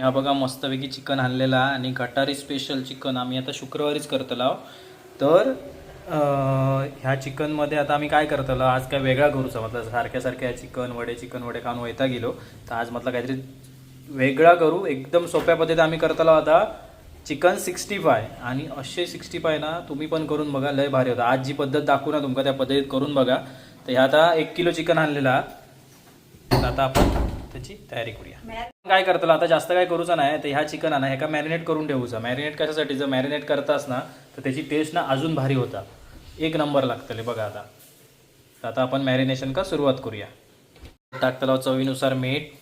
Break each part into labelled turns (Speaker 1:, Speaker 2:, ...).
Speaker 1: हा बघा मस्तपैकी चिकन आणलेला आणि गटारी स्पेशल चिकन आम्ही आता शुक्रवारीच करतलो तर ह्या चिकनमध्ये आता आम्ही काय करतलो आज काय वेगळा करूचा म्हटलं सारख्या सारख्या चिकन वडे चिकन वडे खाऊन वैता गेलो. तर आज म्हटलं काहीतरी वेगळा करू. एकदम सोप्या पद्धतीत आम्ही करतलो आता चिकन सिक्स्टी फाय आणि असे सिक्स्टी फाय ना तुम्ही पण करून बघा लय भारी होता. आज जी पद्धत दाखवू ना तुमका त्या पद्धतीत करून बघा. तर ह्या आता एक किलो चिकन आणलेला. तर आता आपण त्याची तयारी करूया. काय करतलो? आता जास्त काय करूचा नाही तर ह्या चिकन ना ह्याका मॅरिनेट करून ठेवूचा मॅरिनेट कशासाठी? जर मॅरिनेट करतास ना तर त्याची टेस्ट ना अजून भारी होता. एक नंबर लागतले बघा आता. तर आता आपण मॅरिनेशन का सुरुवात करूया. टाकतलो चवीनुसार मीठ.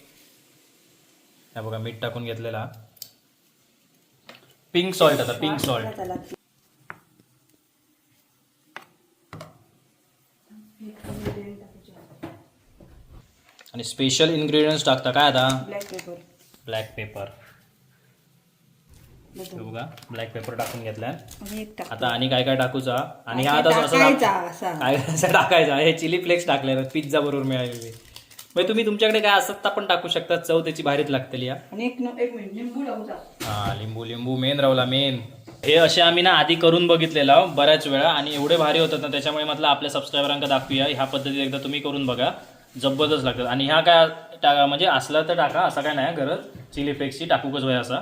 Speaker 1: हे बघा मीठ टाकून घेतलेला. पिंक सॉल्ट आता पिंक सॉल्ट आणि स्पेशल इन्ग्रेडियंट्स टाकता काय आता?
Speaker 2: ब्लॅक पेपर
Speaker 1: ब्लॅक पेपर बघा. ब्लॅक पेपर टाकून
Speaker 2: टाक
Speaker 1: आता आणि काय काय टाकूचा? आणि हा आता असं. काय असं टाकायचा? हे चिली फ्लेक्स टाकले पिझ्झा बरोबर मिळालेली. म्हणजे तुम्ही तुमच्याकडे काय असत तर पण टाकू शकता चव त्याची भारीच लागतेली हा. लिंबू लिंबू मेन रावला मेन हे असे आम्ही ना आधी करून बघितलेला बऱ्याच वेळा आणि एवढे भारी होतात ना त्याच्यामुळे म्हटलं आपल्या सबस्क्रायबरांका दाखवूया. ह्या पद्धतीत एकदा तुम्ही करून बघा. जबरदस्त लागतात. आणि ह्या काय टाका म्हणजे असला तर टाका असं काय नाही गरज. चिली फ्लेक्सची टाकूकच वय असा.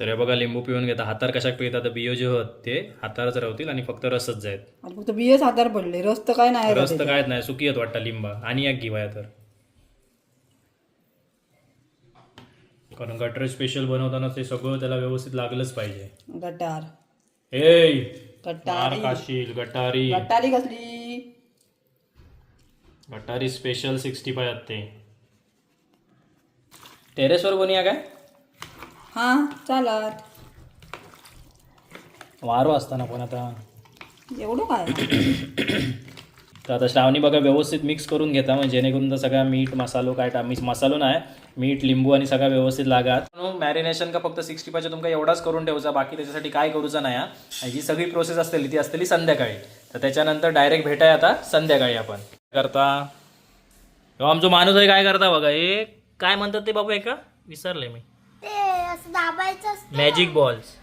Speaker 1: तर हे बघा लिंबू पिऊन घेता. हातार कशाक पितात बियो जे होत ते हातारच राहतील आणि फक्त रसच जायत.
Speaker 2: आणि फक्त बियच हातार पडले. रस तर काय नाही
Speaker 1: रस तर कायच नाही. सुकी येत वाटतं लिंबा. आणि एक घेवाया तर. कारण गटर स्पेशल बनवताना ते सगळं त्याला व्यवस्थित लागलंच पाहिजे.
Speaker 2: गटार.
Speaker 1: ए
Speaker 2: गटारी.
Speaker 1: गटारी.
Speaker 2: गटारी कसली?
Speaker 1: गटारी स्पेशल सिक्स्टी फाय ते टेरेसवर बनूया काय?
Speaker 2: हा चालत
Speaker 1: वारो असताना पण आता.
Speaker 2: एवढं काय?
Speaker 1: तर आता श्रावणी बघा व्यवस्थित मिक्स करून घेता म्हणजे जेणेकरून तर सगळा मीठ मसालो काय टा मिक्स मसालो नाही मीठ लिंबू आणि सगळा व्यवस्थित लागात. मॅरिनेशन का फक्त सिक्स्टी फायचं तुमका एवढाच करून ठेवचा बाकी त्याच्यासाठी काय करूचा नाही हा. आणि जी सगळी प्रोसेस असतेली ती असतेली संध्याकाळी. तर त्याच्यानंतर डायरेक्ट भेटाय आता संध्याकाळी आपण. करता? हो आमचा माणूस आहे काय करता बघा? हे काय म्हणतात ते बाबू एका? विसरले मी. मॅजिक बॉल्स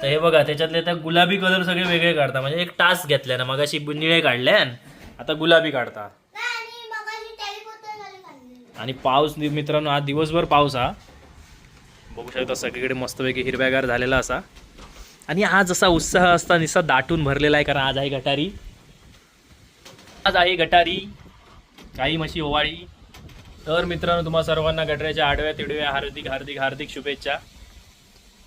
Speaker 1: तर हे बघा त्याच्यातले आता गुलाबी कलर सगळे वेगळे काढता. म्हणजे एक टास्क घेतल्या ना मगाशी निळे काढल्यान आता गुलाबी काढता.
Speaker 3: नाही आणि
Speaker 1: पाऊस मित्रांनो आज दिवसभर पाऊस हा. बघू शकता सगळीकडे मस्तपैकी हिरव्यागार झालेला असा. आणि आज असा उत्साह असता निसा दाटून भरलेला आहे कारण आज आहे गटारी. आज आहे गटारी काही म्हशी ओवाळी. तर मित्रांनो तुम्हा सर्वांना गटाऱ्याच्या आडव्या तिडव्या हार्दिक हार्दिक हार्दिक शुभेच्छा.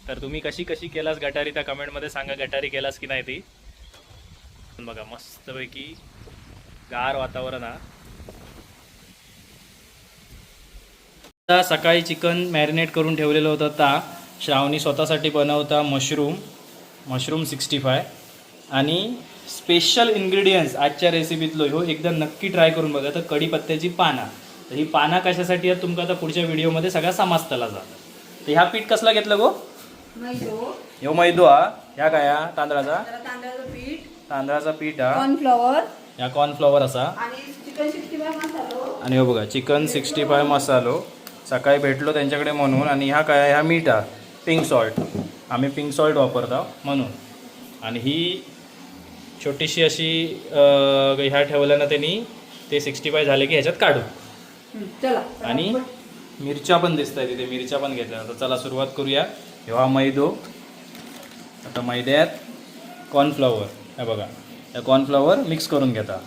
Speaker 1: तर तुम्ही कशी कशी केलास गटारी त्या कमेंटमध्ये सांगा गटारी केलास की नाही ती. बघा मस्तपैकी गार वातावरण हा. आता सकाळी चिकन मॅरिनेट करून ठेवलेलं होतं ता श्रावणी स्वतःसाठी बनवता मशरूम मशरूम सिक्स्टी फाय आणि स्पेशल इन्ग्रेडियंट्स आजच्या रेसिपीतलो ह्यो एकदा नक्की ट्राय करून बघा. तर कढीपत्त्याची पाना. तर ही पाना कशासाठी आहेत तुमका आता पुढच्या व्हिडिओमध्ये सगळा समजतला जा. तर ह्या पीठ कसला घेतलं गो?
Speaker 2: मैदो.
Speaker 1: ह्यो मैदो हा. ह्या काय हा? तांदळाचा?
Speaker 2: तांदळाचं पीठ.
Speaker 1: तांदळाचा पीठ हा.
Speaker 2: कॉर्नफ्लॉवर
Speaker 1: ह्या कॉर्नफ्लॉवर असा.
Speaker 2: आणि
Speaker 1: हो बघा चिकन सिक्स्टी फाय मसालो सकाळी भेटलो त्यांच्याकडे म्हणून. आणि ह्या काय ह्या मीठ हा. पिंक सॉल्ट आम्ही पिंक सॉल्ट वापरतो म्हणून. आणि ही छोटीशी अशी ह्या ठेवल्यानं त्यांनी ते सिक्स्टी फाय झाले की ह्याच्यात काढू.
Speaker 2: चला
Speaker 1: आणि मिरच्या पण दिसत आहे तिथे मिरच्या पण घेतल्या. तर चला सुरुवात करूया. ह्यो हा मैदो. आता मैद्यात कॉर्नफ्लॉवर हे बघा या कॉर्नफ्लॉवर मिक्स करून घेता.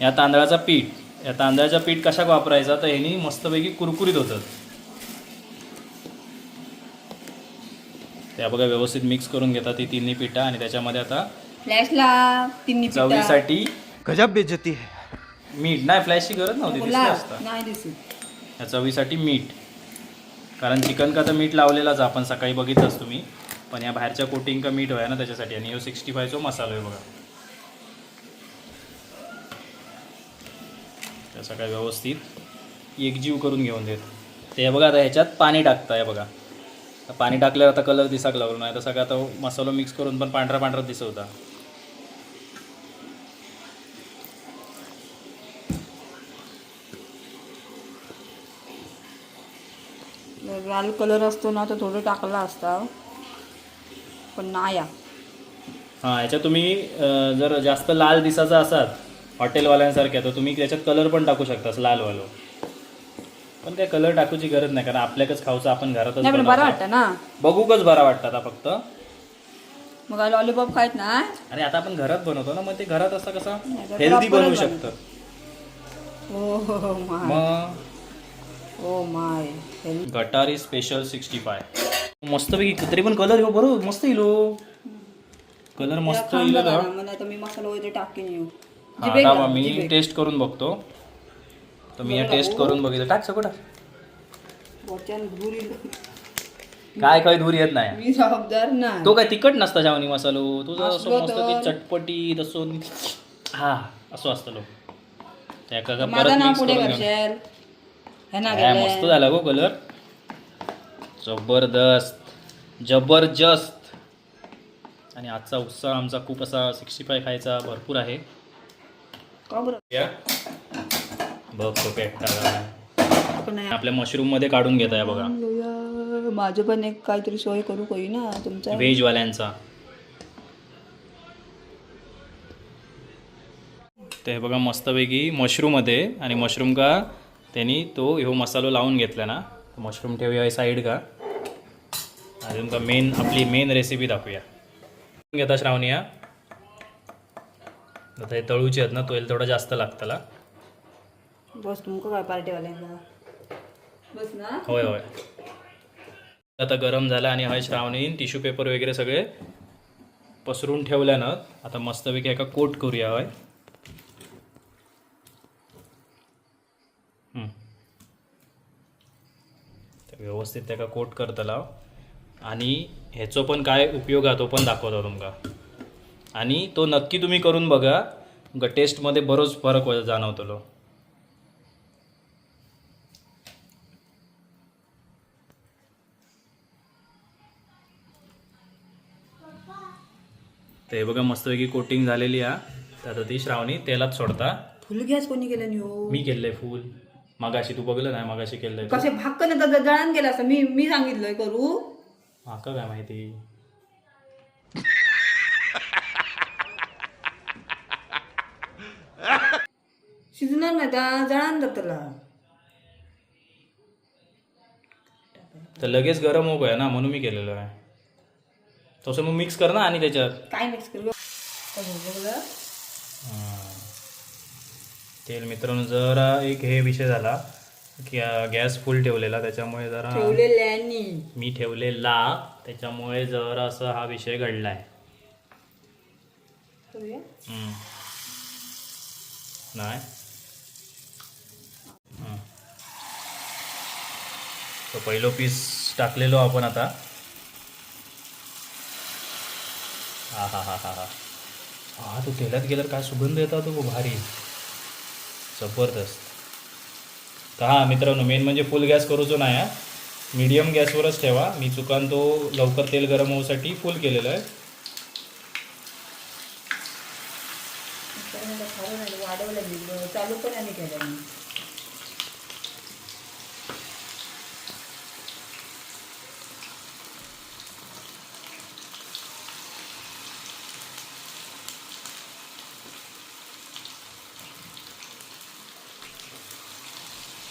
Speaker 1: या तांदळाचा पीठ. या तांदळाचा पीठ कशाक वापरायचा? तर ह्यानी मस्तपैकी कुरकुरीत होतात. त्या बघा व्यवस्थित मिक्स करून घेतात ती तिन्ही पिठा आणि त्याच्यामध्ये आता
Speaker 2: फ्लॅशला तिन्ही पिठा.
Speaker 1: चवीसाठी
Speaker 4: गजब बेइज्जती है।
Speaker 1: मीठ. नाही फ्लॅशची गरज नव्हती दिसली
Speaker 2: गुलाब
Speaker 1: असता.
Speaker 2: नाही दिसत.
Speaker 1: या चवीसाठी मीठ. कारण चिकन का तर मीठ लावलेलाच आपण सकाळी बघितलंच तुम्ही. पण या बाहेरच्या कोटिंग का मीठ व्हाय ना त्याच्यासाठी. आणि ह्यो सिक्स्टी फायचा मसाला आहे बघा. त्याचा काय व्यवस्थित एकजीव करून घेऊन देत. ते बघा आता ह्याच्यात पाणी टाकतं हे बघा. पाणी टाकल्यावर आता कलर दिसाक लागलो नाही. तर सगळा आता मसालो मिक्स करून पण पांढरा पांढरा दिसत होता.
Speaker 2: लाल कलर असतो ना तर थोडं टाकला असता. पण नाही
Speaker 1: हां याच्यात तुम्ही जर जास्त लाल दिसायचा असाल हॉटेलवाल्यांसारख्या तर तुम्ही त्याच्यात कलर पण टाकू शकता लालवालो. पण काय कलर टाकूची गरज नाही कारण आपल्याकच खाऊचं आपण घरातच
Speaker 2: नाही पण
Speaker 1: बनवतो.
Speaker 2: बरं वाटतं ना.
Speaker 1: बघूकच बरा वाटतं आता फक्त.
Speaker 2: मग लॉलीपॉप खायत ना
Speaker 1: आणि आता आपण घरात बनवतो ना मग ते घरात असं कसं
Speaker 2: नाही, तर
Speaker 1: हेल्दी
Speaker 2: proper
Speaker 1: बनवू शकतं.
Speaker 2: ओ हो माय.
Speaker 1: मग?
Speaker 2: ओ my. Health
Speaker 1: Gatari special sixty five मस्तपैकी तरी पण कलर येऊ बरोबर मस्त येईल कलर मस्त येईल
Speaker 2: आता. मी मसाला वगैरे टाकेन येऊ
Speaker 1: हा, मी टेस्ट करून बघतो. तर मी टेस्ट करून बघितलं. टाक सगळं टाक.
Speaker 2: वचन
Speaker 1: काय काय दूर येत नाही.
Speaker 2: मी जबाबदार ना
Speaker 1: तो काय तिखट नसता जेवणी मसालो. तुझं असं
Speaker 2: असलो
Speaker 1: मस्त
Speaker 2: तर.
Speaker 1: की चटपटी तसं हा असं असतं लो त्या का
Speaker 2: माझा
Speaker 1: परत
Speaker 2: नाव
Speaker 1: मिक्स
Speaker 2: पुढे
Speaker 1: करून घेऊ.
Speaker 2: करशाल हे ना
Speaker 1: काय मस्त
Speaker 2: गेले
Speaker 1: झाला गो कलर जबरदस्त. जबरदस्त. आणि आजचा उत्साह आमचा खूप असा सिक्स्टी फाय खायचा भरपूर आहे.
Speaker 2: का बरं?
Speaker 1: या. बघ आपल्या मशरूममध्ये काढून घेत आहे बघा.
Speaker 2: माझं पण एक काहीतरी सोय करू काही ना तुमचा?
Speaker 1: व्हेज वाल्यांचा ते बघा मस्तपैकी मशरूम आहे आणि मशरूम का त्यांनी तो ह्यो मसालो लावून घेतला ना. मशरूम ठेवूया साईड का. अजून का मेन आपली मेन रेसिपी दाखवूया. घेता श्रावणी आता हे तळूचे आहेत ना तो थोडा जास्त लागतला.
Speaker 2: बस तुमका काय पार्टीवाल्यांना बस ना?
Speaker 1: होय होय. आता गरम झाला आणि हय श्रावणी टिश्यू पेपर वगैरे सगळे पसरून ठेवल्यानं आता मस्तपैकी एका कोट करूया हय. व्यवस्थित त्याका कोट करतला आणि ह्याचो पण काय उपयोग आहे तो पण दाखवतो तुमका. आणि तो नक्की तुम्ही करून बघा ग टेस्टमध्ये बरोच फरक हो- जाणवतलो. तर हे बघा मस्तपैकी कोटिंग झालेली आहे तर आता ती श्रावणी तेलात सोडता.
Speaker 2: फुल गॅस कोणी केलं नाही हो?
Speaker 1: मी केलंय फुल. मागाशी तू बघलं नाही मागाशी केलंय तू.
Speaker 2: कसे भाक्कन येतात जळान गेला असं मी मी सांगितलंय करू.
Speaker 1: माका काय माहिती?
Speaker 2: शिजणार नाही त्या जळान जातला
Speaker 1: तर लगेच गरम हो गया ना म्हणून मी केलेलं आहे. तसं मग मिक्स कर ना आणि त्याच्यात.
Speaker 2: काय मिक्स करू.
Speaker 1: तेल मित्रांनो जरा एक हे विषय झाला की गॅस फुल ठेवलेला त्याच्यामुळे जरा
Speaker 2: ठेवलेल्यानी
Speaker 1: मी ठेवलेला त्याच्यामुळे जरा असा हा विषय घडलाय. नाही. तो पहिलो पीस टाकलेलो आपण आता. हा हा हा हा हा. हा तो तेलात गेल्यावर काय सुगंध येतात तो भारी. जबरदस्त. तर हा मित्रांनो मेन म्हणजे फुल गॅस करूचो नाही हा. मिडियम गॅसवरच ठेवा. मी चुकान तो लवकर तेल गरम होऊसाठी फुल केलेलं आहे.
Speaker 2: वाढवलं चालू पण आणि केलं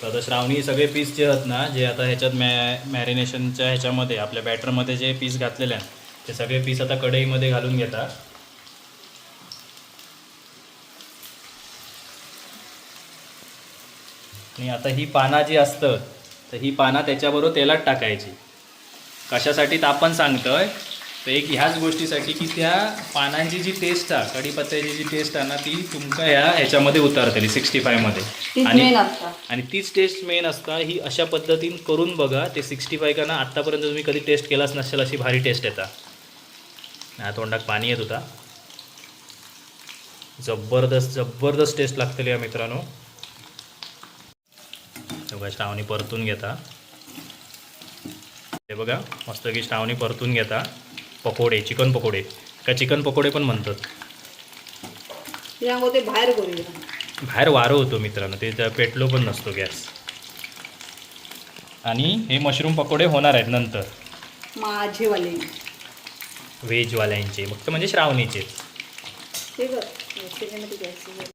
Speaker 1: तर आता श्रावणी सगळे पीस जे आहेत ना जे आता ह्याच्यात मॅ मॅरिनेशनच्या ह्याच्यामध्ये आपल्या बॅटरमध्ये जे पीस घातलेले आहेत ते सगळे पीस आता कढईमध्ये घालून घेतात आणि आता ही पाना जी असतं तर ही पाना त्याच्याबरोबर तेलात टाकायची. कशासाठी तर आपण सांगतोय तर एक ह्याच गोष्टीसाठी की त्या पानांची जी टेस्ट आहे कढीपत्त्याची जी टेस्ट आहे ना ती तुमका ह्या ह्याच्यामध्ये उतारतली सिक्स्टी फायमध्ये आणि आणि तीच टेस्ट मेन असता ही अशा पद्धतीने करून बघा ते सिक्स्टी फाय का ना आत्तापर्यंत तुम्ही कधी टेस्ट केलाच नसेल अशी भारी टेस्ट येता. हा तोंडात पाणी येत होता. जबरदस्त जबरदस्त टेस्ट लागतली या मित्रांनो. बघा श्रावणी परतून घेता. हे बघा मस्त की श्रावणी परतून घेता. पकोडे चिकन पकोडे. का चिकन पकोडे पण म्हणतात.
Speaker 2: ते बाहेर करूया
Speaker 1: बाहेर वारं होतो मित्रांनो ते त्या पेटलो पण नसतो गॅस. आणि हे मशरूम पकोडे होणार आहेत नंतर.
Speaker 2: माझेवाले.
Speaker 1: व्हेजवाल्यांचे फक्त म्हणजे श्रावणीचे
Speaker 2: ते बघ त्याच्यामध्ये घ्यायचं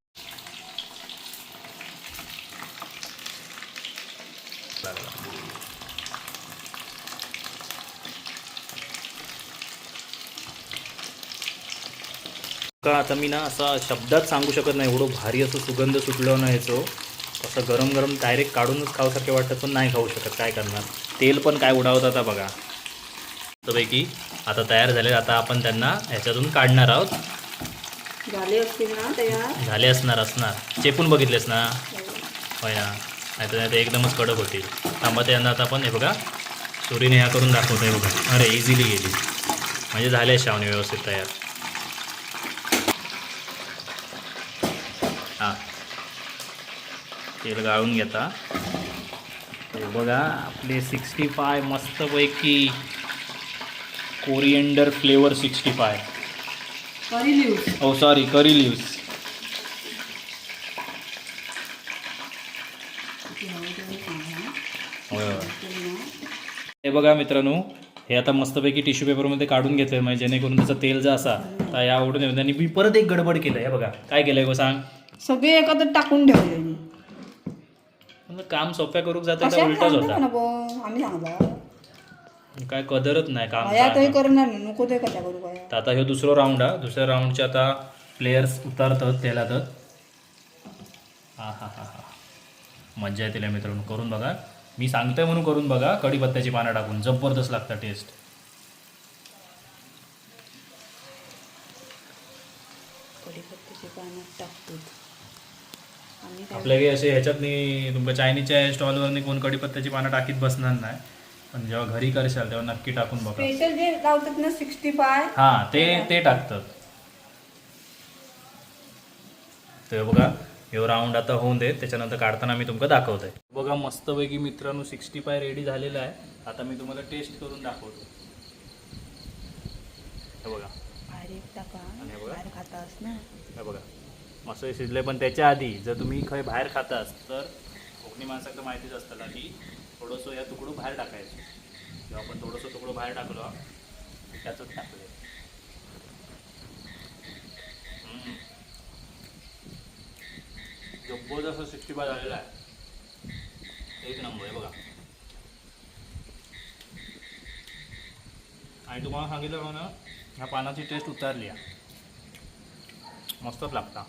Speaker 1: का आता मी ना असा शब्दात सांगू शकत नाही. एवढं भारी असं सुगंध सुटलं ना ह्याचं असं गरम गरम डायरेक्ट काढूनच खाऊसारखे वाटतं पण नाही खाऊ शकत. काय करणार? तेल पण काय उडावत आता बघा. पैकी आता तयार झाले आता आपण त्यांना ह्याच्यातून काढणार आहोत.
Speaker 2: झाले असतील ना तयार?
Speaker 1: झाले असणार असणार. चेपून बघितलेस ना? होय ना? नाही तर नाही तर एकदमच कडक होतील. थांबा त्यांना आता आपण हे बघा सुरीने ह्या करून दाखवतो आहे बघा. अरे इझिली गेली. म्हणजे झाले श्रावणी व्यवस्थित तयार. तेल गाळून घेता. बघा आपले सिक्स्टी फाय मस्तपैकी coriander flavour sixty five
Speaker 2: curry
Speaker 1: oh sorry curry leaves होय हे बघा मित्रांनो हे आता मस्तपैकी टिश्यू पेपरमध्ये काढून घेतोय म्हणजे जेणेकरून त्याचं तेल जर असा तर या आवडून त्यांनी मी परत एक गडबड केलं हे बघा. काय केलंय गो सांग.
Speaker 2: सगळे एकत्र टाकून ठेवले
Speaker 1: काम सोप्या करून जातं तर उलटच होता
Speaker 2: आम्ही सांगला
Speaker 1: काय कदरच नाही काम
Speaker 2: आया तरी करणार नाही. नको ते कशा करू काय
Speaker 1: तर आता हे दुसरं राऊंड हा. दुसऱ्या राऊंडचे आता प्लेयर्स उतारतात तेलातच हा हा हा हा. मज्जा येतील या मित्रांनो. करून बघा. मी सांगतोय म्हणून करून बघा. कढीपत्त्याची पानं टाकून. जबरदस्त लागतं टेस्ट
Speaker 2: कढीपत्त्याचे पाण्यात टाकतो
Speaker 1: आपल्या काही असे ह्याच्यातनी तुमच्या चायनीजच्या स्टॉलवरनी कोण कढीपत्त्याची पानं टाकीत बसणार नाही. पण जेव्हा घरी करशाल तेव्हा नक्की टाकून बघा.
Speaker 2: स्पेशल जे लावतात ना सिक्स्टी फाय
Speaker 1: हा ते ते टाकतात. तर बघा हे राऊंड आता होऊन दे त्याच्यानंतर काढताना मी तुमका दाखवतोय. बघा मस्तपैकी मित्रांनो सिक्स्टी फाय रेडी झालेलं आहे. आता मी तुम्हाला टेस्ट करून दाखवतो. हे बघा.
Speaker 2: टाका.
Speaker 1: आणि हे बघा.
Speaker 2: ना.
Speaker 1: हे बघा. मस्त शिजले पण त्याच्या आधी जर तुम्ही खय बाहेर खातास तर कोकणी माणसाकडे माहितीच असताना की थोडंसं या तुकडो बाहेर टाकायचं. किंवा आपण थोडंसं तुकडो बाहेर टाकलो की टाकलं टाकले जबरदस्त सिक्स्टी फाय झालेला आहे एक नंबर आहे बघा. आणि तुम्हाला सांगितलं ना ह्या पानाची टेस्ट उतारली आहे. मस्तच लागता.